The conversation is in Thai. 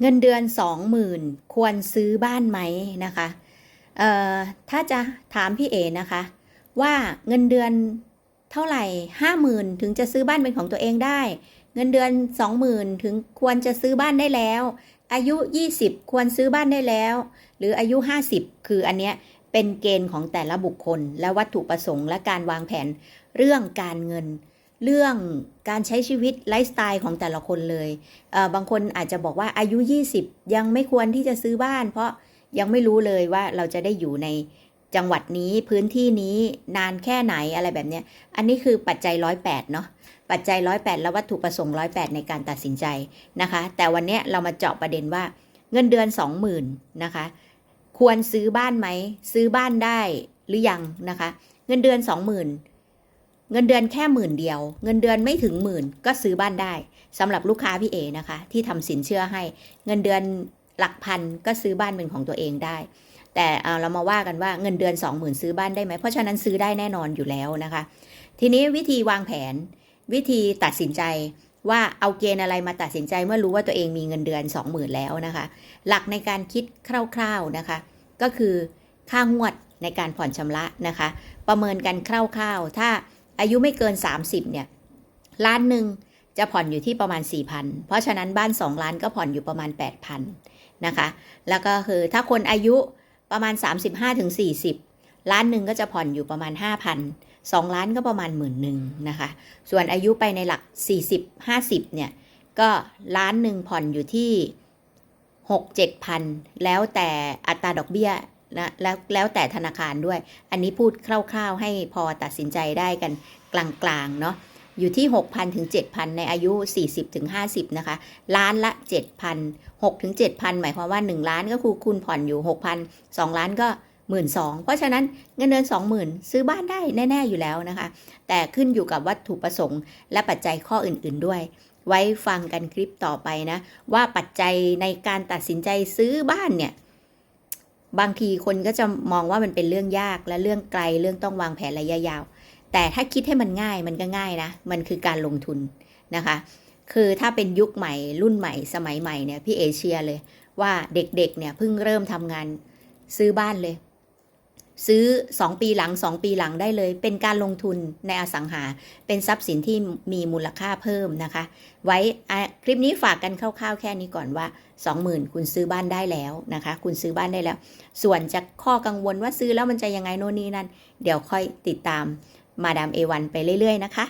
เงินเดือนสองหมื่นควรซื้อบ้านไหมนะคะเอ่อถ้าจะถามพี่เอนะคะ ว่าเงินเดือนเท่าไหร่ห้าหมื่นถึงจะซื้อบ้านเป็นของตัวเองได้ เงินเดือนสองหมื่นถึงควรจะซื้อบ้านได้แล้ว อายุ20ควรซื้อบ้านได้แล้ว หรืออายุ50คืออันเนี้ยเป็นเกณฑ์ของแต่ละบุคคล และวัตถุประสงค์และการวางแผนเรื่องการเงิน เรื่องการใช้ชีวิตไลฟ์สไตล์ของแต่ละคนเลยเบางคนอาจจะบอกว่าอายุ 20 ยังไม่ควรที่จะซื้อบ้าน เพราะยังไม่รู้เลยว่าเราจะได้อยู่ในจังหวัดนี้พื้นที่นี้นานแค่ไหนอะไรแบบนี้อันนี้คือปัจจัยร้อยแปดเนาะปัจจัยร้อยแปดและวัตถุประสงค์ร้อยแปดในการตัดสินใจนะคะ แต่วันนี้เรามาเจาะประเด็นว่าเงินเดือนสองหมื่นนะคะ ควรซื้อบ้านไหม ซื้อบ้านได้หรือยังนะคะ เงินเดือนสองหมื่น เงินเดือนแค่หมื่นเดียว เงินเดือนไม่ถึงหมื่นก็ซื้อบ้านได้สำหรับลูกค้าพี่เอนะคะ ที่ทำสินเชื่อให้ เงินเดือนหลักพันก็ซื้อบ้านเป็นของตัวเองได้ แต่เเรามาว่ากันว่าเงินเดือน 20,000 ซื้อบ้านได้ไหมเพราะฉะนั้นซื้อได้แน่นอนอยู่แล้วนะคะ ทีนี้วิธีวางแผน วิธีตัดสินใจว่าเอาเกณฑ์อะไรมาตัดสินใจเมื่อรู้ว่าตัวเองมีเงินเดือน 20,000 แล้วนะคะ หลักในการคิดคร่าวๆนะคะ ก็คือค่างวดในการผ่อนชำระนะคะ ประเมินกันคร่าวๆ ถ้า อายุไม่เกิน 30เนี่ยล้านหนึ่งจะผ่อนอยู่ที่ประมาณ 4,000 เพราะฉะนั้นบ้าน 2 ล้านก็ผ่อนอยู่ประมาณ 8,000นะคะ แล้วก็คือถ้าคนอายุประมาณ 35-40 ล้านหนึ่งก็จะผ่อนอยู่ประมาณ 5,000 2 ล้านก็ประมาณหมื่นหนึ่งนะคะ ส่วนอายุไปในหลัก 40 50เนี่ยก็ล้านหนึ่งผ่อนอยู่ที่ 6 7พันแล้วแต่อัตราดอกเบี้ย นะแล้วแล้วแต่ธนาคารด้วย อันนี้พูดคร่าวๆ ให้พอตัดสินใจได้กันกลางๆเนาะอยู่ที่ 6,000 ถึง 7,000 ในอายุ 40 ถึง 50 นะคะ ล้านละ 7,000 6 ถึง 7,000 หมายความว่า 1 ล้านก็คือคุณผ่อนอยู่ 6,000 2 ล้านก็ 12,000 เพราะฉะนั้นเงินเดือน 20,000 ซื้อบ้านได้แน่ ๆ อยู่แล้วนะคะ แต่ขึ้นอยู่กับวัตถุประสงค์ และปัจจัยข้ออื่น ๆ ด้วย ไว้ฟังกันคลิปต่อไปนะ ว่าปัจจัยในการตัดสินใจซื้อบ้านเนี่ย บางทีคนก็จะมองว่ามันเป็นเรื่องยากและเรื่องไกลเรื่องต้องวางแผนระยะยาว แต่ถ้าคิดให้มันง่ายมันก็ง่ายนะ มันคือการลงทุนนะคะ คือถ้าเป็นยุคใหม่รุ่นใหม่สมัยใหม่เนี่ยพี่เอเชียเลยว่าเด็กๆเนี่ยเพิ่งเริ่มทำงานซื้อบ้านเลย ซื้อ 2 ปีหลัง 2 ปีหลังได้เลย เป็นการลงทุนในอสังหา เป็นทรัพย์สินที่มีมูลค่าเพิ่มนะคะ ไว้คลิปนี้ฝากกันคร่าวๆแค่นี้ก่อนว่า 20,000 คุณซื้อบ้านได้แล้วนะคะ คุณซื้อบ้านได้แล้ว ส่วนจะข้อกังวลว่าซื้อแล้วมันจะยังไงโน่นนี่นั่น เดี๋ยวค่อยติดตามมาดามเอวันไปเรื่อยๆนะคะ